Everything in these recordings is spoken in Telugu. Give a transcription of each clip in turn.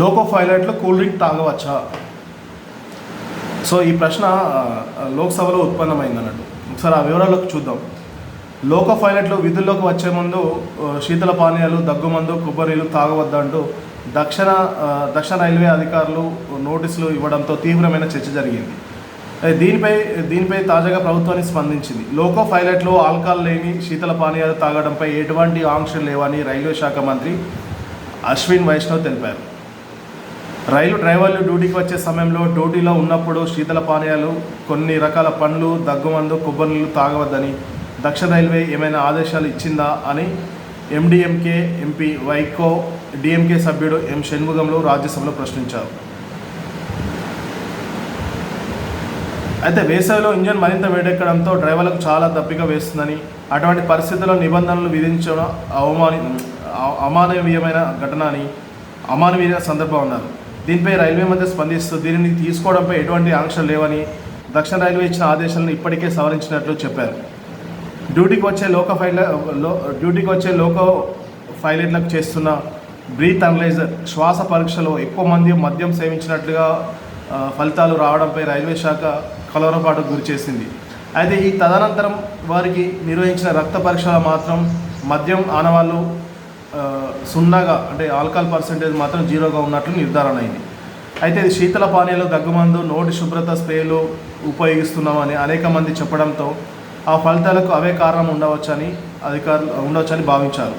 లోకో పైలట్లు కూల్ డ్రింక్ తాగవచ్చా? సో ఈ ప్రశ్న లోక్సభలో ఉత్పన్నమైంది అన్నట్టు. ఒకసారి ఆ వివరాలకు చూద్దాం. లోకో పైలట్లు విధుల్లోకి వచ్చే ముందు శీతల పానీయాలు దగ్గుమందు కొబ్బరిలు తాగవద్దంటూ దక్షిణ దక్షిణ రైల్వే అధికారులు నోటీసులు ఇవ్వడంతో తీవ్రమైన చర్చ జరిగింది. దీనిపై దీనిపై తాజాగా ప్రభుత్వాన్ని స్పందించింది. లోకో పైలట్లు ఆల్కహాల్ లేని శీతల పానీయాలు తాగడంపై ఎటువంటి ఆంక్షలు లేవని రైల్వే శాఖ మంత్రి అశ్విన్ వైష్ణవ్ తెలిపారు. రైలు డ్రైవర్లు డ్యూటీకి వచ్చే సమయంలో డ్యూటీలో ఉన్నప్పుడు శీతల పానీయాలు కొన్ని రకాల పండ్లు దగ్గుమందు కొబ్బరి నీళ్ళు తాగవద్దని దక్షిణ రైల్వే ఏమైనా ఆదేశాలు ఇచ్చిందా అని ఎండిఎంకే ఎంపీ వైకో డిఎంకే సభ్యుడు ఎం షణ్ముగంలో రాజ్యసభలో ప్రశ్నించారు. అయితే వేసవిలో ఇంజన్ మరింత వేడెక్కడంతో డ్రైవర్లకు చాలా దప్పిక వేస్తుందని అటువంటి పరిస్థితుల్లో నిబంధనలు విధించడం అవమాని అమానవీయమైన ఘటన అని అమానవీయ సందర్భం అన్నారు. దీనిపై రైల్వే మధ్య స్పందిస్తూ దీనిని తీసుకోవడంపై ఎటువంటి ఆంక్షలు లేవని దక్షిణ రైల్వే ఇచ్చిన ఆదేశాలను ఇప్పటికే సవరించినట్లు చెప్పారు. డ్యూటీకి వచ్చే లోక ఫైల లో డ్యూటీకి వచ్చే లోకో పైలట్లకు చేస్తున్న బ్రీత్ అనలైజర్ శ్వాస పరీక్షలో ఎక్కువ మంది మద్యం సేవించినట్లుగా ఫలితాలు రావడంపై రైల్వే శాఖ కలవరపాటుకు గురి చేసింది. అయితే ఈ తదనంతరం వారికి నిర్వహించిన రక్త పరీక్షలు మాత్రం మద్యం ఆనవాళ్ళు సున్నాగా అంటే ఆల్కహాల్ పర్సంటేజ్ మాత్రం జీరోగా ఉన్నట్లు నిర్ధారణ అయింది. అయితే ఇది శీతల పానీయాలు దగ్గుమందు నోటి శుభ్రత స్ప్రేలు ఉపయోగిస్తున్నామని అనేక మంది చెప్పడంతో ఆ ఫలితాలకు అవే కారణం ఉండవచ్చని అధికారులు ఉండవచ్చని భావించారు.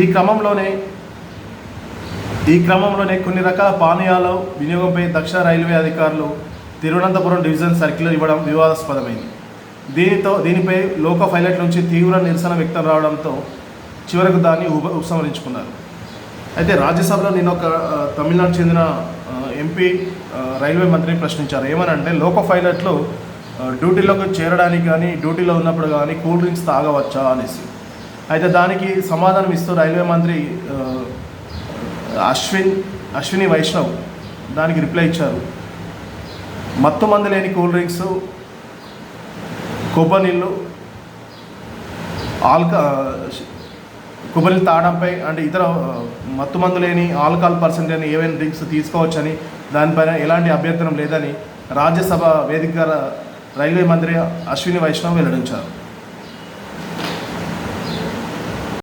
ఈ క్రమంలోనే ఈ క్రమంలోనే కొన్ని రకాల పానీయాల వినియోగంపై దక్షిణ రైల్వే అధికారులు తిరువనంతపురం డివిజన్ సర్క్యులర్ ఇవ్వడం వివాదాస్పదమైంది. దీనితో దీనిపై లోక పైలట్ నుంచి తీవ్ర నిరసన వ్యక్తం రావడంతో చివరకు దాన్ని ఉప ఉపసంహరించుకున్నారు. అయితే రాజ్యసభలో నేను ఒక తమిళనాడు చెందిన ఎంపీ రైల్వే మంత్రిని ప్రశ్నించారు. ఏమనంటే లోకో పైలట్లు డ్యూటీలోకి చేరడానికి కానీ డ్యూటీలో ఉన్నప్పుడు కానీ కూల్ డ్రింక్స్ తాగవచ్చా అనేసి. అయితే దానికి సమాధానం ఇస్తూ రైల్వే మంత్రి అశ్విన్ అశ్విని వైష్ణవ్ దానికి రిప్లై ఇచ్చారు. మత్తు మంది లేని కూల్ డ్రింక్స్ కొబ్బరి నీళ్ళు ఆల్కా కొబ్బరి తాడంపై తాగడంపై అంటే ఇతర మత్తు మందు లేని ఆల్కహాల్ పర్సెంట్ లేని ఏవైనా డ్రింక్స్ తీసుకోవచ్చని దానిపైన ఎలాంటి అభ్యంతరం లేదని రాజ్యసభ వేదిక రైల్వే మంత్రి అశ్విని వైష్ణవ్ వెల్లడించారు.